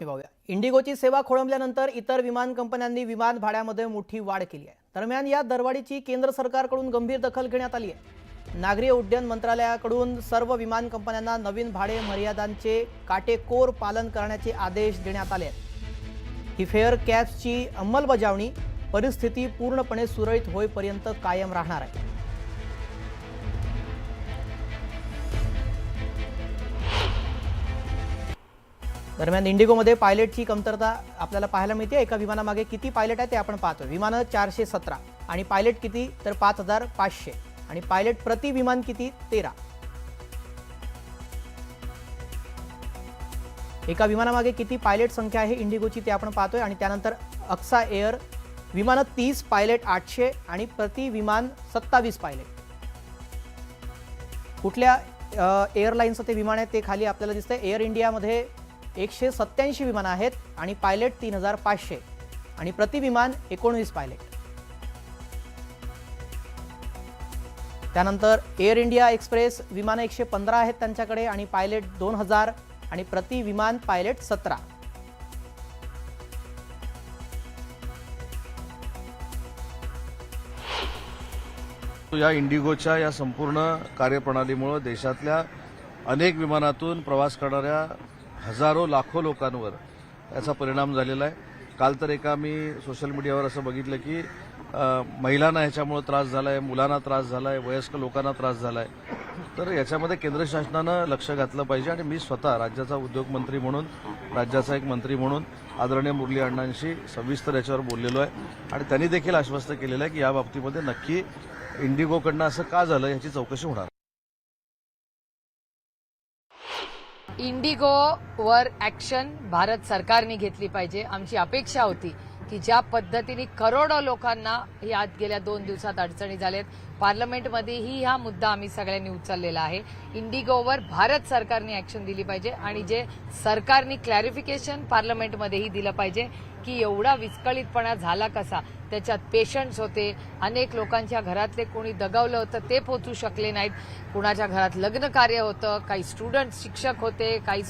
पाहूया इंडिगोची सेवा खोळंबल्यानंतर इतर विमान कंपन्यांनी विमान भाड्यामध्ये मोठी वाढ केली आहे. दरम्यान या दरवाढीची केंद्र सरकारकडून गंभीर दखल घेण्यात आली आहे. नागरी उड्डयन मंत्रालयाकडून सर्व विमान कंपन्यांना नवीन भाडे मर्यादांचे काटेकोर पालन करण्याचे आदेश देण्यात आले आहेत. ही फेअर कॅप्सची अंमलबजावणी परिस्थिती पूर्णपणे सुरळीत होईपर्यंत कायम राहणार आहे. दरम्यान इंडिगोमध्ये पायलटची कमतरता आपल्याला पाहायला मिळते. एका विमानामागे किती पायलट आहे ते आपण पाहतो विमानं चारशे सतरा आणि पायलट किती तर पाच हजार पाचशे आणि पायलट प्रति विमान किती? तेरा. एका विमानामागे किती पायलट संख्या आहे इंडिगोची ते आपण पाहतोय आणि त्यानंतर अक्सा एअर विमानं तीस पायलट आठशे आणि प्रति विमान सत्तावीस पायलट. कुठल्या एअरलाईन्सचं ते विमान आहे ते खाली आपल्याला दिसतंय. एअर इंडियामध्ये एकशे सत्त्याऐंशी विमानं आहेत आणि पायलट तीन हजार पाचशे. आणि प्रति विमान एकोणवीस पायलट. त्यानंतर एअर इंडिया एक्सप्रेस विमानं एकशे पंधरा आहेत त्यांच्याकडे आणि पायलट दोन हजार आणि प्रति विमान पायलट सतरा. या इंडिगोच्या या संपूर्ण कार्यप्रणालीमुळं देशातल्या अनेक विमानातून प्रवास करणाऱ्या हजारो लाखो लोकांवर याचा परिणाम झालेला आहे. काल तर एका मी सोशल मीडियावर असं बघितलं की महिलांना ह्याच्यामुळं त्रास झाला आहे मुलांना त्रास झाला आहे वयस्क लोकांना त्रास झाला आहे तर याच्यामध्ये केंद्र शासनानं लक्ष घातलं पाहिजे आणि मी स्वतः राज्याचा उद्योगमंत्री म्हणून राज्याचा एक मंत्री म्हणून आदरणीय मुरली अण्णांशी सविस्तर याच्यावर बोललेलो आहे. आणि त्यांनी देखील आश्वस्त केलेलं आहे की या बाबतीमध्ये नक्की इंडिगोकडनं असं का झालं याची चौकशी होणार. इंडिगोवर ऍक्शन भारत सरकारने घेतली पाहिजे. आमची अपेक्षा होती की ज्या पद्धतीने करोडो लोकांना यात गेल्या दोन दिवसात अडचणी झाल्यात पार्लमेंटमध्येही हा मुद्दा आम्ही सगळ्यांनी उचललेला आहे. इंडिगोवर भारत सरकारने ऍक्शन दिली पाहिजे आणि जे सरकारने क्लॅरिफिकेशन पार्लमेंटमध्येही दिलं पाहिजे की एवढा विस्कळीतपणा झाला कसा? त्याच्यात पेशंट्स होते. अनेक लोकांच्या घरातले कोणी दगावलं होतं ते पोचू शकले नाहीत. कुणाच्या घरात लग्न कार्य होतं काही स्टुडंट शिक्षक होते काही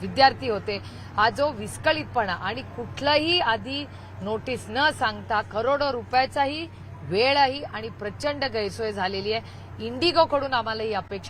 विद्यार्थी होते. हा जो विस्कळीतपणा आणि कुठलाही आधी नोटीस न सांगता करोडो रुपयाचाही वेळही आणि प्रचंड गैरसोय झालेली आहे. इंडिगोकडून आम्हाला ही अपेक्षा